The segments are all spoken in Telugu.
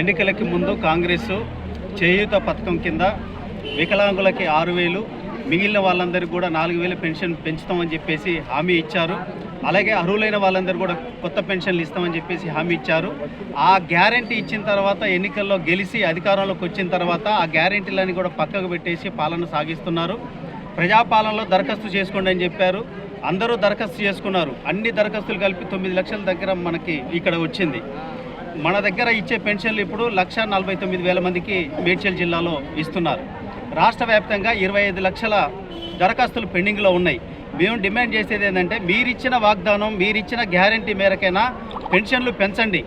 ఎన్నికలకి ముందు కాంగ్రెస్ చేయూత పథకం కింద వికలాంగులకి ఆరు వేలు మిగిలిన వాళ్ళందరికీ కూడా నాలుగు వేలు పెన్షన్ పెంచుతామని చెప్పేసి హామీ ఇచ్చారు. అలాగే అర్హులైన వాళ్ళందరూ కూడా కొత్త పెన్షన్లు ఇస్తామని చెప్పేసి హామీ ఇచ్చారు. ఆ గ్యారంటీ ఇచ్చిన తర్వాత ఎన్నికల్లో గెలిచి అధికారంలోకి వచ్చిన తర్వాత ఆ గ్యారంటీలన్నీ కూడా పక్కకు పెట్టేసి పాలన సాగిస్తున్నారు. ప్రజాపాలనలో దరఖాస్తు చేసుకోండి అని చెప్పారు. అందరూ దరఖాస్తు చేసుకున్నారు. అన్ని దరఖాస్తులు కలిపి తొమ్మిది లక్షల దగ్గర మనకి ఇక్కడ వచ్చింది. మన దగ్గర ఇచ్చే పెన్షన్లు ఇప్పుడు లక్ష నలభై తొమ్మిది వేల మందికి మేడ్చల్ జిల్లాలో ఇస్తున్నారు. రాష్ట్ర వ్యాప్తంగా ఇరవై ఐదు లక్షల దరఖాస్తులు పెండింగ్లో ఉన్నాయి. మేము డిమాండ్ చేసేది ఏంటంటే మీరిచ్చిన వాగ్దానం మీరిచ్చిన గ్యారంటీ మేరకైనా పెన్షన్లు పెంచండి.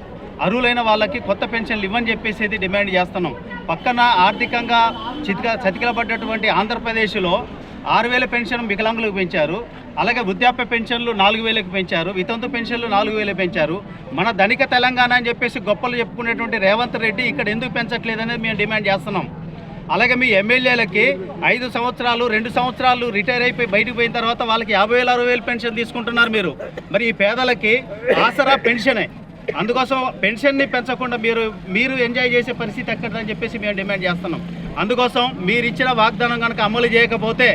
అర్హులైన వాళ్ళకి కొత్త పెన్షన్లు ఇవ్వని చెప్పేసి డిమాండ్ చేస్తున్నాం. పక్కన ఆర్థికంగా చితిక చతికిలబడ్డటువంటి ఆంధ్రప్రదేశ్లో ఆరు వేల పెన్షన్ వికలాంగులకు పెంచారు. అలాగే వృద్ధాప్య పెన్షన్లు నాలుగు వేలకు పెంచారు. వితంతు పెన్షన్లు నాలుగు వేలు పెంచారు. మన ధనిక తెలంగాణ అని చెప్పేసి గొప్పలు చెప్పుకునేటువంటి రేవంత్ రెడ్డి ఇక్కడ ఎందుకు పెంచట్లేదనేది మేము డిమాండ్ చేస్తున్నాం. అలాగే మీ ఎమ్మెల్యేలకి ఐదు సంవత్సరాలు రెండు సంవత్సరాలు రిటైర్ అయిపోయి బయటకు పోయిన తర్వాత వాళ్ళకి యాభై వేల అరవై వేలు పెన్షన్ తీసుకుంటున్నారు మీరు. మరి ఈ పేదలకి ఆసరా పెన్షనే. అందుకోసం పెన్షన్ని పెంచకుండా మీరు మీరు ఎంజాయ్ చేసే పరిస్థితి ఎక్కడదని చెప్పేసి మేము డిమాండ్ చేస్తున్నాం. అందుకోసం మీరు ఇచ్చిన వాగ్దానం కనుక అమలు చేయకపోతే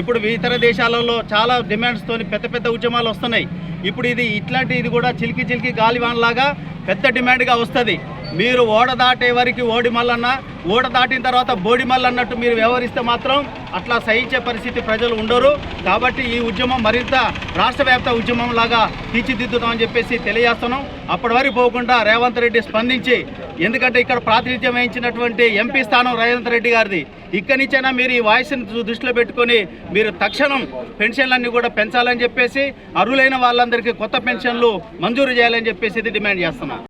ఇప్పుడు ఇతర దేశాలలో చాలా డిమాండ్స్తోని పెద్ద పెద్ద ఉద్యమాలు వస్తున్నాయి. ఇప్పుడు ఇది ఇట్లాంటి ఇది కూడా చిలికి చిలికి గాలివాన్లాగా పెద్ద డిమాండ్గా వస్తుంది. మీరు ఓడ దాటే వరకు ఓడి మల్లన్న ఓడ దాటిన తర్వాత బోడి మల్లన్నట్టు మీరు వ్యవహరిస్తే మాత్రం అట్లా సహించే పరిస్థితి ప్రజలు ఉండరు. కాబట్టి ఈ ఉద్యమం మరింత రాష్ట్ర వ్యాప్త ఉద్యమం లాగా తీర్చిదిద్దుతామని చెప్పేసి తెలియజేస్తున్నాం. అప్పటి వరకు పోకుండా రేవంత్ రెడ్డి స్పందించి ఎందుకంటే ఇక్కడ ప్రాతినిధ్యం వహించినటువంటి ఎంపీ స్థానం రేవంత్ రెడ్డి గారిది. ఇక్కడి నుంచైనా మీరు ఈ వాయిస్ని దృష్టిలో పెట్టుకొని మీరు తక్షణం పెన్షన్లన్నీ కూడా పెంచాలని చెప్పేసి అర్హులైన వాళ్ళందరికీ కొత్త పెన్షన్లు మంజూరు చేయాలని చెప్పేసి ఇది డిమాండ్ చేస్తున్నాం.